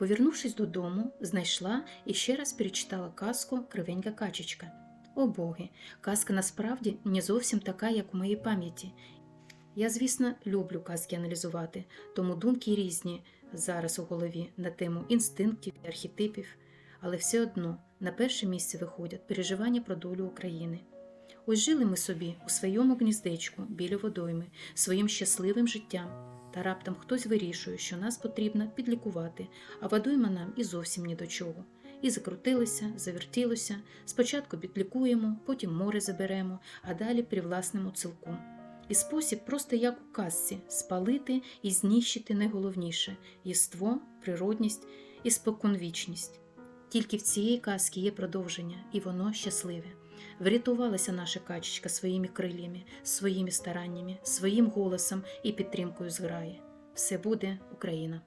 Повернувшись додому, знайшла і ще раз перечитала казку Кривенька качечка. О боги, казка насправді не зовсім така, як у моїй пам'яті. Я, звісно, люблю казки аналізувати, тому думки різні зараз у голові на тему інстинктів і архетипів, але все одно на перше місце виходять переживання про долю України. Ось жили ми собі у своєму гніздечку біля водойми, своїм щасливим життям. Та раптом хтось вирішує, що нас потрібно підлікувати, а водойма нам і зовсім ні до чого. І закрутилося, завертілося. Спочатку підлікуємо, потім море заберемо, а далі привласнимо цілком. І спосіб просто як у казці спалити і знищити найголовніше єство, природність і споконвічність. Тільки в цієї казки є продовження, і воно щасливе. Врятувалася наша качечка своїми крильями, своїми стараннями, своїм голосом і підтримкою зграї. Все буде Україна!